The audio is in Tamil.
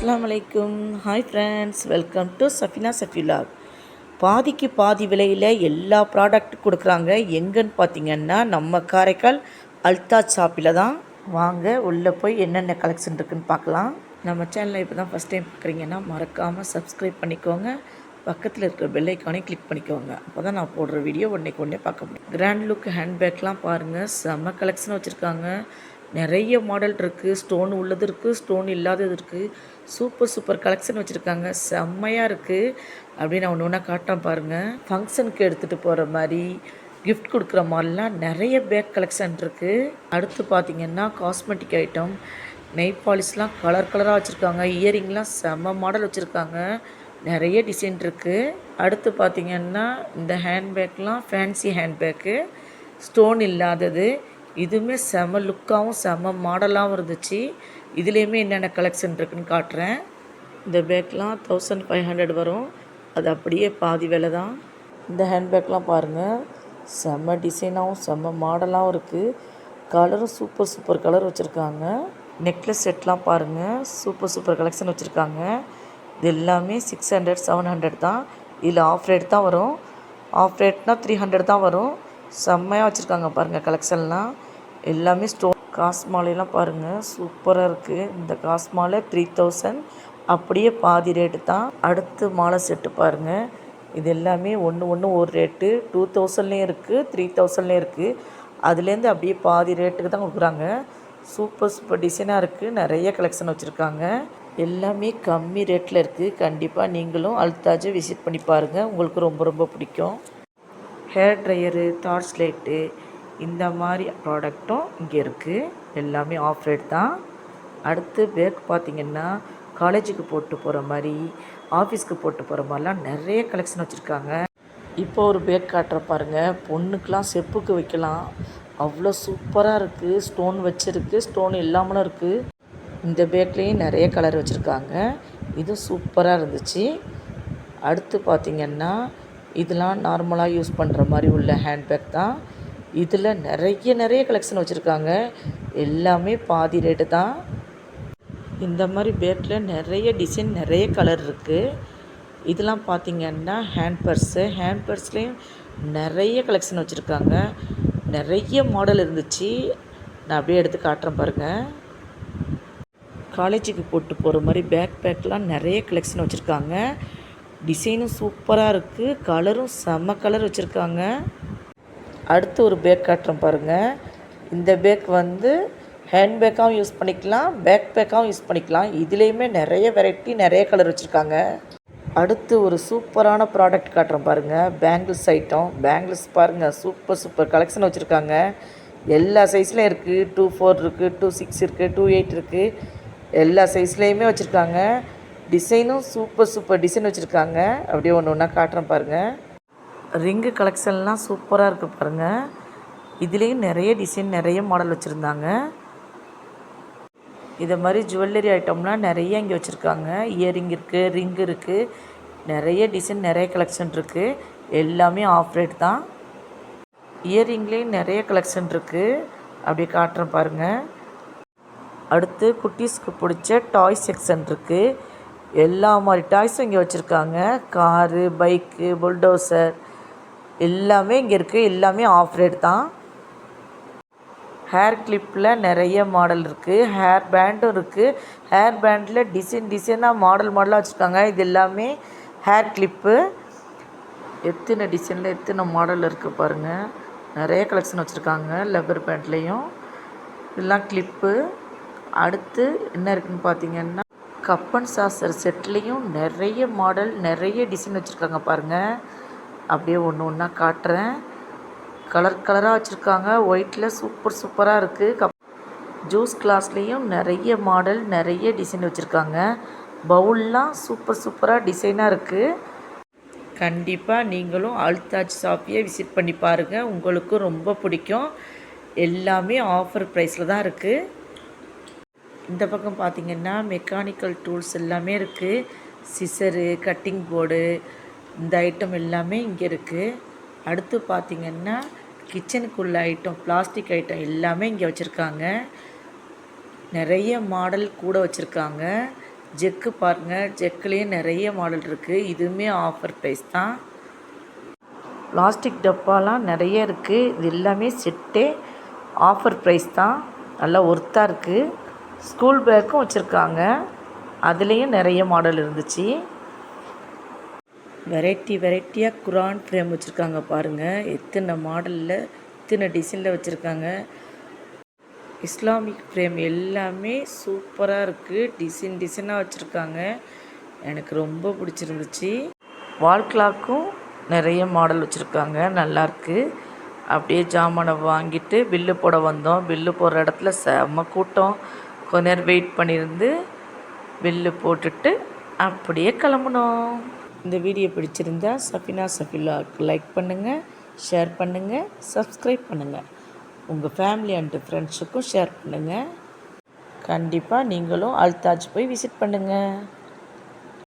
அஸ்லாம் அலைக்கும். Hi friends welcome to Safina சஃபிலாக் பாதிக்கு பாதி விலையில் எல்லா ப்ராடக்ட் கொடுக்குறாங்க. எங்கன்னு பார்த்தீங்கன்னா நம்ம காரைக்கால் அல்தாஜ் ஷாப்பில் தான். வாங்க உள்ளே போய் என்னென்ன கலெக்ஷன் இருக்குன்னு பார்க்கலாம். நம்ம சேனலை இப்போ தான் ஃபஸ்ட் டைம் பார்க்குறீங்கன்னா மறக்காமல் சப்ஸ்கிரைப் பண்ணிக்கோங்க. பக்கத்தில் இருக்கிற பெல்லைக்கானே கிளிக் பண்ணிக்கோங்க. அப்போ தான் நான் போடுற வீடியோ உடனேக்கு உடனே பார்க்க முடியும். கிராண்ட் லுக் ஹேண்ட்பேக்லாம் பாருங்கள் செம்ம கலெக்ஷன் வச்சுருக்காங்க. நிறைய மாடல் இருக்குது ஸ்டோன் உள்ளது இருக்குது ஸ்டோன் இல்லாதது இருக்குது சூப்பர் சூப்பர் கலெக்ஷன் வச்சுருக்காங்க. செம்மையாக இருக்குது அப்படின்னு நான் ஒன்று ஒன்றா காட்டுறேன் பாருங்கள் ஃபங்க்ஷனுக்கு எடுத்துகிட்டு போகிற மாதிரி கிஃப்ட் கொடுக்குற மாதிரிலாம் நிறைய பேக் கலெக்ஷன் இருக்குது அடுத்து பார்த்திங்கன்னா காஸ்மெட்டிக் ஐட்டம் நெய் பாலிஷ்லாம் கலர் கலராக வச்சுருக்காங்க. இயரிங்லாம் செம்ம மாடல் வச்சுருக்காங்க. நிறைய டிசைன் இருக்குது அடுத்து பார்த்திங்கன்னா இந்த ஹேண்ட்பேக்லாம் ஃபேன்சி ஹேண்ட்பேக்கு ஸ்டோன் இல்லாதது. இதுவுமே செம லுக்காகவும் செம மாடலாகவும் இருந்துச்சு. இதுலேயுமே என்னென்ன கலெக்ஷன் இருக்குதுன்னு காட்டுறேன். இந்த பேக்லாம் தௌசண்ட் ஃபைவ் ஹண்ட்ரட் வரும். அது அப்படியே பாதி விலை தான். இந்த ஹேண்ட்பேக்லாம் பாருங்கள் செம்ம டிசைனாகவும் செம்ம மாடலாகவும் இருக்குது கலரும் சூப்பர் சூப்பர் கலர் வச்சுருக்காங்க. நெக்லஸ் செட்லாம் பாருங்கள் சூப்பர் சூப்பர் கலெக்ஷன் வச்சுருக்காங்க. இது எல்லாமே சிக்ஸ் ஹண்ட்ரட் செவன் ஹண்ட்ரட் தான். இதில் ஆஃப் ரேட் தான் வரும். ஆஃப் ரேட்னால் த்ரீ ஹண்ட்ரட் தான் வரும். செம்மையாக வச்சுருக்காங்க பாருங்கள் கலெக்ஷன்லாம் எல்லாமே ஸ்டோன் காஸ் மாலையெல்லாம் பாருங்கள் சூப்பராக இருக்குது இந்த காஸ் மாலை த்ரீ தௌசண்ட் அப்படியே பாதி ரேட்டு தான். அடுத்து மாலை செட்டு பாருங்கள் இது எல்லாமே ஒன்று ஒன்று ஒரு ரேட்டு டூ தௌசண்ட்லேயும் இருக்குது த்ரீ தௌசண்ட்லேயும் இருக்குது அதுலேருந்து அப்படியே பாதி ரேட்டுக்கு தான் கொடுக்குறாங்க. சூப்பர் சூப்பர் டிசைனாக இருக்குது நிறைய கலெக்ஷன் வச்சுருக்காங்க. எல்லாமே கம்மி ரேட்டில் இருக்குது கண்டிப்பாக நீங்களும் அல்தாஜை விசிட் பண்ணி பாருங்கள் உங்களுக்கு ரொம்ப ரொம்ப பிடிக்கும். ஹேர் ட்ரையரு டார்ச் லைட்டு இந்த மாதிரி ப்ராடக்ட்டும் இங்கே இருக்குது எல்லாமே ஆஃப் ரேட் தான். அடுத்து பேக் பார்த்திங்கன்னா காலேஜுக்கு போட்டு போகிற மாதிரி ஆஃபீஸ்க்கு போட்டு போகிற மாதிரிலாம் நிறைய கலெக்ஷன் வச்சுருக்காங்க. இப்போ ஒரு பேக் காட்டுற பாருங்கள் பொண்ணுக்கெலாம் செப்புக்கு வைக்கலாம். அவ்வளோ சூப்பராக இருக்குது ஸ்டோன் வச்சுருக்கு. ஸ்டோன் இல்லாமலும் இருக்குது இந்த பேக்லேயும் நிறைய கலர் வச்சுருக்காங்க. இது சூப்பராக இருந்துச்சு. அடுத்து பார்த்திங்கன்னா இதெல்லாம் நார்மலாக யூஸ் பண்ணுற மாதிரி உள்ள ஹேண்ட்பேக் தான். இதில் நிறைய நிறைய கலெக்ஷன் வச்சுருக்காங்க. எல்லாமே பாதி ரேட்டு தான். இந்த மாதிரி பேட்டில் நிறைய டிசைன் நிறைய கலர் இருக்குது இதெல்லாம் பார்த்திங்கன்னா ஹேண்ட் பர்ஸு ஹேண்ட் பர்ஸ்லேயும் நிறைய கலெக்ஷன் வச்சுருக்காங்க. நிறைய மாடல் இருந்துச்சு. நான் அப்படியே எடுத்து காட்டுறேன் பாருங்கள் காலேஜுக்கு போட்டு போகிற மாதிரி பேக் பேக்லாம் நிறைய கலெக்ஷன் வச்சுருக்காங்க. டிசைனும் சூப்பராக இருக்குது கலரும் செம்ம கலர் வச்சுருக்காங்க. அடுத்து ஒரு பேக் காட்டுறேன் பாருங்கள் இந்த பேக் வந்து ஹேண்ட் பேக்காகவும் யூஸ் பண்ணிக்கலாம் பேக் பேக்காகவும் யூஸ் பண்ணிக்கலாம். இதுலேயுமே நிறைய வெரைட்டி நிறைய கலர் வச்சுருக்காங்க. அடுத்து ஒரு சூப்பரான ப்ராடக்ட் காட்டுறேன் பாருங்கள் பேங்கிள்ஸ் ஐட்டம் பேங்கிள்ஸ் பாருங்கள் சூப்பர் சூப்பர் கலெக்ஷன் வச்சுருக்காங்க. எல்லா சைஸ்லேயும் இருக்குது டூ ஃபோர் இருக்குது டூ சிக்ஸ் இருக்குது டூ எயிட் இருக்குது எல்லா சைஸ்லேயுமே வச்சுருக்காங்க. டிசைனும் சூப்பர் சூப்பர் டிசைன் வச்சுருக்காங்க. அப்படியே ஒன்று ஒன்றா காட்டுறேன் பாருங்கள் ரிங்கு கலெக்ஷன்லாம் சூப்பராக இருக்குது பாருங்கள் இதுலேயும் நிறைய டிசைன் நிறைய மாடல் வச்சுருந்தாங்க. இதை மாதிரி ஜுவல்லரி ஐட்டம்லாம் நிறைய இங்கே வச்சுருக்காங்க. இயரிங் இருக்குது ரிங் இருக்குது நிறைய டிசைன் நிறைய கலெக்ஷன் இருக்குது எல்லாமே ஆஃப் ரேட் தான். இயரிங்லேயும் நிறைய கலெக்ஷன் இருக்குது அப்படி காட்டுறேன் பாருங்கள் அடுத்து குட்டீஸ்க்கு பிடிச்ச டாய் செக்ஷன் இருக்குது எல்லா மாதிரி டாய்ஸும் இங்கே வச்சுருக்காங்க. காரு பைக்கு புல்டோசர் எல்லாமே இங்கே இருக்குது எல்லாமே ஆஃப் ரேட் தான். ஹேர் கிளிப்பில் நிறைய மாடல் இருக்குது ஹேர் பேண்டும் இருக்குது ஹேர் பேண்டில் டிசைன் டிசைனாக மாடல் மாடலாக வச்சுருக்காங்க. இது எல்லாமே ஹேர் கிளிப்பு எத்தனை டிசைனில் எத்தனை மாடல் இருக்குது பாருங்கள் நிறைய கலெக்ஷன் வச்சுருக்காங்க. லெபர் பேண்ட்லேயும் இதெல்லாம் கிளிப்பு அடுத்து என்ன இருக்குதுன்னு பார்த்தீங்கன்னா கப்பன் சாசர் செட்லேயும் நிறைய மாடல் நிறைய டிசைன் வச்சுருக்காங்க பாருங்கள் அப்படியே ஒன்று ஒன்றா காட்டுறேன். கலர் கலராக வச்சுருக்காங்க. ஒயிட்டில் சூப்பர் சூப்பராக இருக்குது கப் ஜூஸ் கிளாஸ்லேயும் நிறைய மாடல் நிறைய டிசைன் வச்சுருக்காங்க. பவுல்லாம் சூப்பர் சூப்பராக டிசைனாக இருக்குது கண்டிப்பாக நீங்களும் அல்தாஜ் ஷாப்பியை விசிட் பண்ணி பாருங்கள் உங்களுக்கும் ரொம்ப பிடிக்கும். எல்லாமே ஆஃபர் ப்ரைஸில் தான் இருக்குது இந்த பக்கம் பார்த்திங்கன்னா மெக்கானிக்கல் டூல்ஸ் எல்லாமே இருக்குது சிசரு கட்டிங் போர்டு இந்த ஐட்டம் எல்லாமே இங்கே இருக்குது அடுத்து பார்த்திங்கன்னா கிச்சனுக்குள்ள ஐட்டம் பிளாஸ்டிக் ஐட்டம் எல்லாமே இங்கே வச்சுருக்காங்க. நிறைய மாடல் கூட வச்சுருக்காங்க. ஜெக்கு பாருங்கள் ஜெக்குலேயும் நிறைய மாடல் இருக்குது இதுவுமே ஆஃபர் ப்ரைஸ் தான். பிளாஸ்டிக் டப்பாலாம் நிறைய இருக்குது இது எல்லாமே செட்டே ஆஃபர் ப்ரைஸ் தான். நல்லா ஒர்த்தாக இருக்குது ஸ்கூல் பேக்கும் வச்சுருக்காங்க. அதுலேயும் நிறைய மாடல் இருந்துச்சு. வெரைட்டி வெரைட்டியாக குரான் ஃப்ரேம் வச்சுருக்காங்க பாருங்கள் எத்தனை மாடலில் எத்தனை டிசைனில் வச்சுருக்காங்க. இஸ்லாமிக் ஃப்ரேம் எல்லாமே சூப்பராக இருக்குது டிசைன் டிசைனாக வச்சுருக்காங்க. எனக்கு ரொம்ப பிடிச்சிருந்துச்சு. வால் கிளாக்கும் நிறைய மாடல் வச்சுருக்காங்க. நல்லாயிருக்கு அப்படியே ஜாமானை வாங்கிட்டு பில்லு போட வந்தோம். பில்லு போடுற இடத்துல செம்ம கூட்டம். கொஞ்ச நேரம் வெயிட் பண்ணியிருந்து பில்லு போட்டுட்டு அப்படியே கிளம்புனோம். இந்த வீடியோ பிடிச்சிருந்தா சஃபினா சஃபிலாக்கு லைக் பண்ணுங்கள் ஷேர் பண்ணுங்கள் சப்ஸ்கிரைப் பண்ணுங்கள் உங்கள் ஃபேமிலி அண்டு ஃப்ரெண்ட்ஸுக்கும் ஷேர் பண்ணுங்கள் கண்டிப்பாக நீங்களும் அல்தாஜ் போய் விசிட் பண்ணுங்கள்